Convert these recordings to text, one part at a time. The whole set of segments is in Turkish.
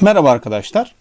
Merhaba arkadaşlar.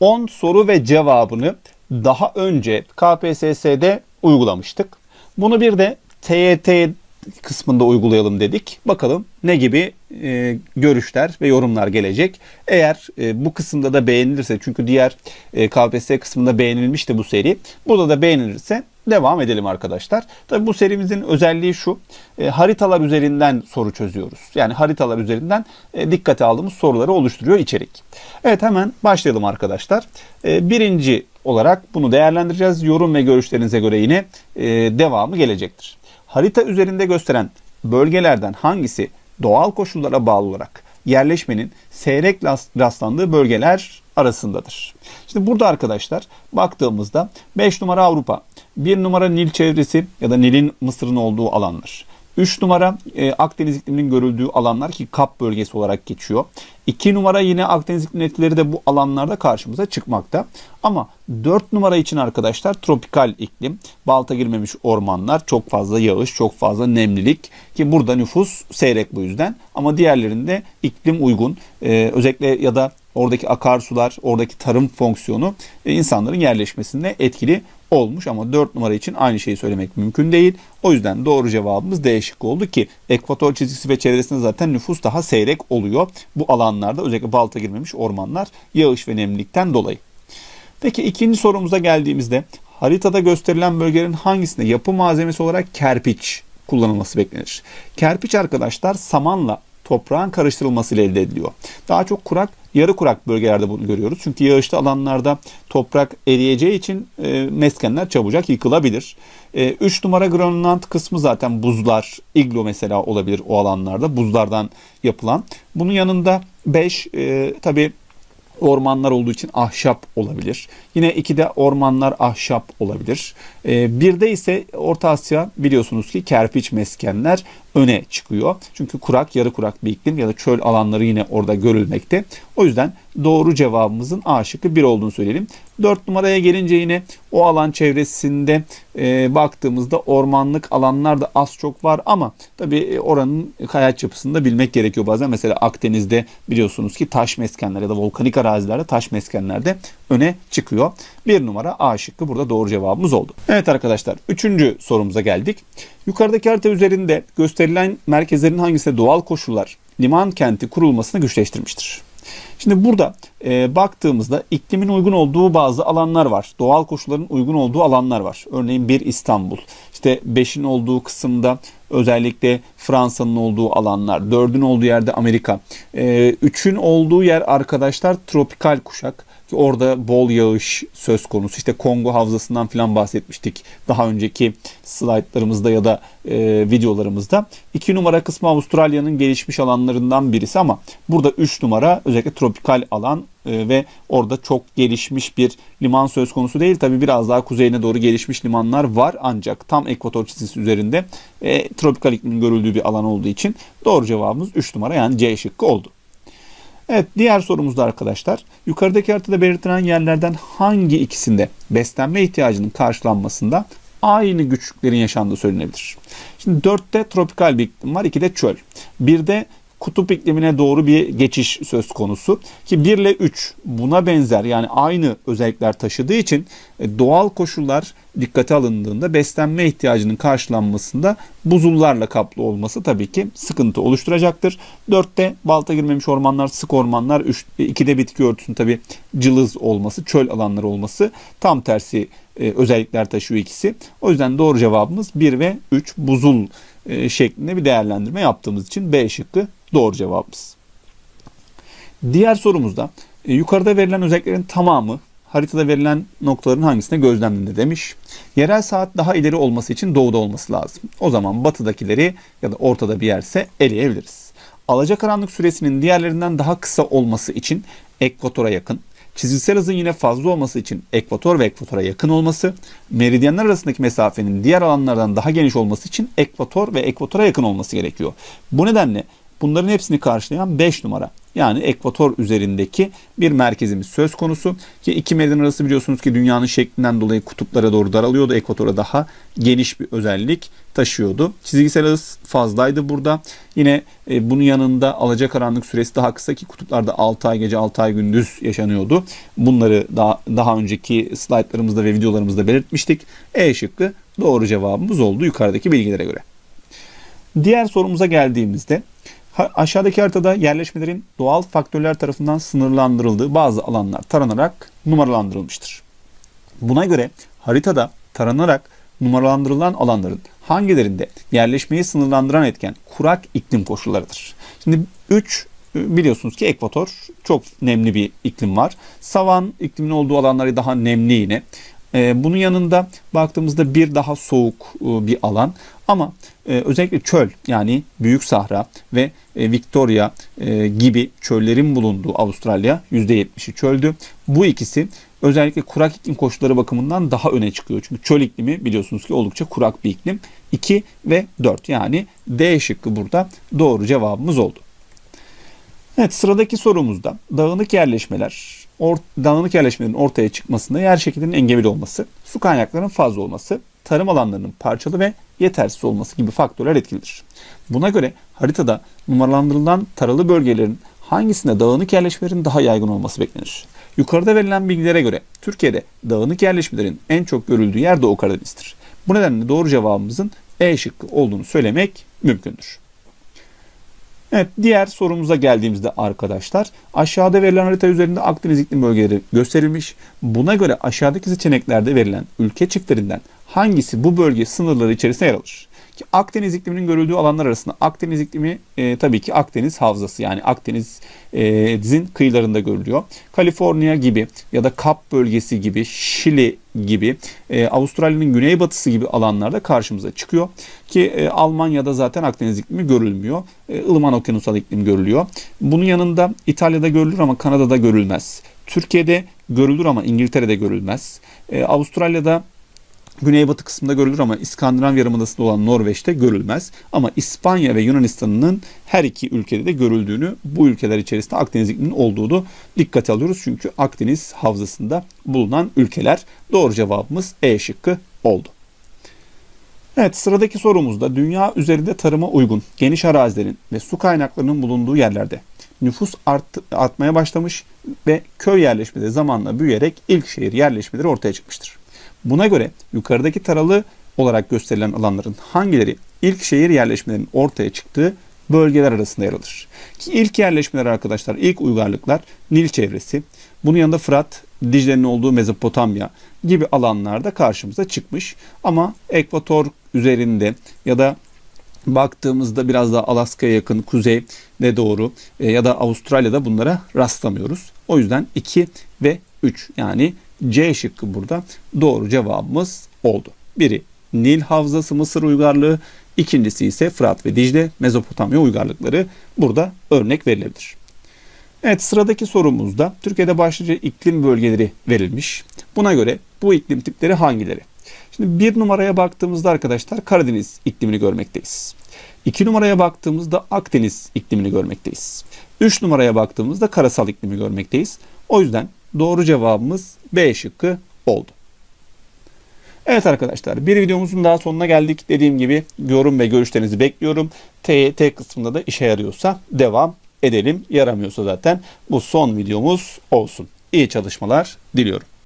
10 soru ve cevabını daha önce KPSS'de uygulamıştık. Bunu bir de TYT kısmında uygulayalım dedik. Bakalım ne gibi e, görüşler ve yorumlar gelecek. Eğer e, bu kısımda da beğenilirse çünkü diğer e, KPSS kısmında beğenilmişti bu seri. Burada da beğenilirse devam edelim arkadaşlar. Tabii bu serimizin özelliği şu. e, haritalar üzerinden soru çözüyoruz. Yani haritalar üzerinden e, dikkate aldığımız soruları oluşturuyor içerik. Evet hemen başlayalım arkadaşlar. E, birinci olarak bunu değerlendireceğiz. Yorum ve görüşlerinize göre yine e, devamı gelecektir. Harita üzerinde gösteren bölgelerden hangisi doğal koşullara bağlı olarak yerleşmenin seyrek rastlandığı bölgeler arasındadır. Şimdi burada arkadaşlar baktığımızda 5 numara Avrupa, 1 numara Nil çevresi ya da Nil'in Mısır'ın olduğu alanlar. 3 numara e, Akdeniz ikliminin görüldüğü alanlar ki Kap bölgesi olarak geçiyor. 2 numara yine Akdeniz iklim etkileri de bu alanlarda karşımıza çıkmakta. Ama 4 numara için arkadaşlar tropikal iklim, balta girmemiş ormanlar, çok fazla yağış, çok fazla nemlilik ki burada nüfus seyrek bu yüzden. Ama diğerlerinde iklim uygun. E, özellikle ya da oradaki akarsular, oradaki tarım fonksiyonu e, insanların yerleşmesinde etkili olmuş ama 4 numara için aynı şeyi söylemek mümkün değil. O yüzden doğru cevabımız D şıkkı oldu ki ekvator çizgisi ve çevresinde zaten nüfus daha seyrek oluyor. Bu alanlarda özellikle balta girmemiş ormanlar yağış ve nemlilikten dolayı. Peki ikinci sorumuza geldiğimizde haritada gösterilen bölgelerin hangisinde yapı malzemesi olarak kerpiç kullanılması beklenir? Kerpiç arkadaşlar samanla toprağın karıştırılmasıyla elde ediliyor. Daha çok kurak, yarı kurak bölgelerde bunu görüyoruz. Çünkü yağışlı alanlarda toprak eriyeceği için e, meskenler çabucak yıkılabilir. 3 e, numara Grönland kısmı zaten buzlar, iglo mesela olabilir o alanlarda buzlardan yapılan. Bunun yanında 5 e, tabi ormanlar olduğu için ahşap olabilir. Yine 2'de ormanlar ahşap olabilir. E, birde ise Orta Asya biliyorsunuz ki kerpiç meskenler öne çıkıyor. Çünkü kurak, yarı kurak bir iklim ya da çöl alanları yine orada görülmekte. O yüzden doğru cevabımızın A şıkkı 1 olduğunu söyleyelim. 4 numaraya gelince yine o alan çevresinde e, baktığımızda ormanlık alanlar da az çok var ama tabii oranın kayaç yapısını da bilmek gerekiyor bazen. Mesela Akdeniz'de biliyorsunuz ki taş meskenler ya da volkanik arazilerde taş meskenlerde öne çıkıyor. Bir numara A şıkkı burada doğru cevabımız oldu. Evet arkadaşlar üçüncü sorumuza geldik. Yukarıdaki harita üzerinde gösterilen merkezlerin hangisinde doğal koşullar liman kenti kurulmasını güçleştirmiştir? Şimdi burada e, baktığımızda iklimin uygun olduğu bazı alanlar var. Doğal koşulların uygun olduğu alanlar var. Örneğin bir İstanbul. İşte 5'in olduğu kısımda özellikle Fransa'nın olduğu alanlar. 4'ün olduğu yerde Amerika. 3'ün e, olduğu yer arkadaşlar tropikal kuşak ki orada bol yağış söz konusu. İşte Kongo havzasından falan bahsetmiştik daha önceki slaytlarımızda ya da e, videolarımızda. 2 numara kısmı Avustralya'nın gelişmiş alanlarından birisi ama burada 3 numara özellikle tropikal alan e, ve orada çok gelişmiş bir liman söz konusu değil. Tabi biraz daha kuzeyine doğru gelişmiş limanlar var ancak tam ekvator çizgisi üzerinde e, tropikal iklimin görüldüğü bir alan olduğu için doğru cevabımız 3 numara yani C şıkkı oldu. Evet diğer sorumuzda arkadaşlar yukarıdaki haritada belirtilen yerlerden hangi ikisinde beslenme ihtiyacının karşılanmasında aynı güçlüklerin yaşandığı söylenebilir. Şimdi 4'te tropikal bir iklim var, 2'de çöl. 1'de kutup iklimine doğru bir geçiş söz konusu. Ki 1 ile 3 buna benzer yani aynı özellikler taşıdığı için e, doğal koşullar dikkate alındığında beslenme ihtiyacının karşılanmasında buzullarla kaplı olması tabii ki sıkıntı oluşturacaktır. 4'te balta girmemiş ormanlar, sık ormanlar, 2'de bitki örtüsünün tabii cılız olması, çöl alanları olması tam tersi e, özellikler taşıyor ikisi. O yüzden doğru cevabımız 1 ve 3 buzul e, şeklinde bir değerlendirme yaptığımız için B şıkkı doğru cevabımız. Diğer sorumuzda e, yukarıda verilen özelliklerin tamamı haritada verilen noktaların hangisine gözlemlenir demiş. Yerel saat daha ileri olması için doğuda olması lazım. O zaman batıdakileri ya da ortada bir yerse eleyebiliriz. Alacakaranlık süresinin diğerlerinden daha kısa olması için ekvatora yakın, Çizgisel hızın yine fazla olması için ekvator ve ekvatora yakın olması, meridyenler arasındaki mesafenin diğer alanlardan daha geniş olması için ekvator ve ekvatora yakın olması gerekiyor. Bu nedenle Bunların hepsini karşılayan 5 numara. Yani ekvator üzerindeki bir merkezimiz söz konusu. Ki iki meridian arası biliyorsunuz ki dünyanın şeklinden dolayı kutuplara doğru daralıyordu. Ekvatora daha geniş bir özellik taşıyordu. Çizgisel hız fazlaydı burada. Yine e, bunun yanında alacakaranlık süresi daha kısa ki kutuplarda 6 ay gece 6 ay gündüz yaşanıyordu. Bunları daha, daha önceki slaytlarımızda ve videolarımızda belirtmiştik. E şıkkı doğru cevabımız oldu yukarıdaki bilgilere göre. Diğer sorumuza geldiğimizde aşağıdaki haritada yerleşmelerin doğal faktörler tarafından sınırlandırıldığı bazı alanlar taranarak numaralandırılmıştır. Buna göre haritada taranarak numaralandırılan alanların hangilerinde yerleşmeyi sınırlandıran etken kurak iklim koşullarıdır? Şimdi 3 biliyorsunuz ki ekvator çok nemli bir iklim var. Savan iklimin olduğu alanları daha nemli yine. Ee, bunun yanında baktığımızda bir daha soğuk e, bir alan ama e, özellikle çöl yani Büyük Sahra ve e, Victoria e, gibi çöllerin bulunduğu Avustralya %70'i çöldü. Bu ikisi özellikle kurak iklim koşulları bakımından daha öne çıkıyor. Çünkü çöl iklimi biliyorsunuz ki oldukça kurak bir iklim. 2 ve 4 yani D şıkkı burada doğru cevabımız oldu. Evet sıradaki sorumuzda dağınık yerleşmeler, or, dağınık yerleşmelerin ortaya çıkmasında yer şekillerinin engebeli olması, su kaynaklarının fazla olması, tarım alanlarının parçalı ve yetersiz olması gibi faktörler etkilidir. Buna göre haritada numaralandırılan taralı bölgelerin hangisinde dağınık yerleşmelerin daha yaygın olması beklenir? Yukarıda verilen bilgilere göre Türkiye'de dağınık yerleşmelerin en çok görüldüğü yer Doğu Karadeniz'dir. Bu nedenle doğru cevabımızın E şıkkı olduğunu söylemek mümkündür. Evet diğer sorumuza geldiğimizde arkadaşlar aşağıda verilen harita üzerinde Akdeniz iklim bölgeleri gösterilmiş. Buna göre aşağıdaki seçeneklerde verilen ülke çiftlerinden hangisi bu bölge sınırları içerisinde yer alır? Akdeniz ikliminin görüldüğü alanlar arasında Akdeniz iklimi e, tabii ki Akdeniz havzası yani Akdeniz'in kıyılarında görülüyor. Kaliforniya gibi ya da Kap bölgesi gibi, Şili gibi, e, Avustralya'nın güneybatısı gibi alanlarda karşımıza çıkıyor. Ki e, Almanya'da zaten Akdeniz iklimi görülmüyor. E, ılıman okyanusal iklim görülüyor. Bunun yanında İtalya'da görülür ama Kanada'da görülmez. Türkiye'de görülür ama İngiltere'de görülmez. E, Avustralya'da Güneybatı kısmında görülür ama İskandinav Yarımadası'nda olan Norveç'te görülmez. Ama İspanya ve Yunanistan'ın her iki ülkede de görüldüğünü, bu ülkeler içerisinde Akdeniz ikliminin olduğunu dikkate alıyoruz. Çünkü Akdeniz havzasında bulunan ülkeler. Doğru cevabımız E şıkkı oldu. Evet sıradaki sorumuzda dünya üzerinde tarıma uygun geniş arazilerin ve su kaynaklarının bulunduğu yerlerde nüfus art, artmaya başlamış ve köy yerleşmeleri zamanla büyüyerek ilk şehir yerleşmeleri ortaya çıkmıştır. Buna göre yukarıdaki taralı olarak gösterilen alanların hangileri ilk şehir yerleşmelerinin ortaya çıktığı bölgeler arasında yer alır. Ki ilk yerleşmeler arkadaşlar, ilk uygarlıklar Nil çevresi, bunun yanında Fırat, Dicle'nin olduğu Mezopotamya gibi alanlarda karşımıza çıkmış. Ama ekvator üzerinde ya da baktığımızda biraz daha Alaska'ya yakın kuzeye doğru e, ya da Avustralya'da bunlara rastlamıyoruz. O yüzden 2 ve 3 yani C şıkkı burada doğru cevabımız oldu. Biri Nil Havzası Mısır uygarlığı, ikincisi ise Fırat ve Dicle Mezopotamya uygarlıkları burada örnek verilebilir. Evet sıradaki sorumuzda Türkiye'de başlıca iklim bölgeleri verilmiş. Buna göre bu iklim tipleri hangileri? Şimdi bir numaraya baktığımızda arkadaşlar Karadeniz iklimini görmekteyiz. İki numaraya baktığımızda Akdeniz iklimini görmekteyiz. Üç numaraya baktığımızda karasal iklimi görmekteyiz. O yüzden doğru cevabımız B şıkkı oldu. Evet arkadaşlar bir videomuzun daha sonuna geldik. Dediğim gibi yorum ve görüşlerinizi bekliyorum. TYT kısmında da işe yarıyorsa devam edelim. Yaramıyorsa zaten bu son videomuz olsun. İyi çalışmalar diliyorum.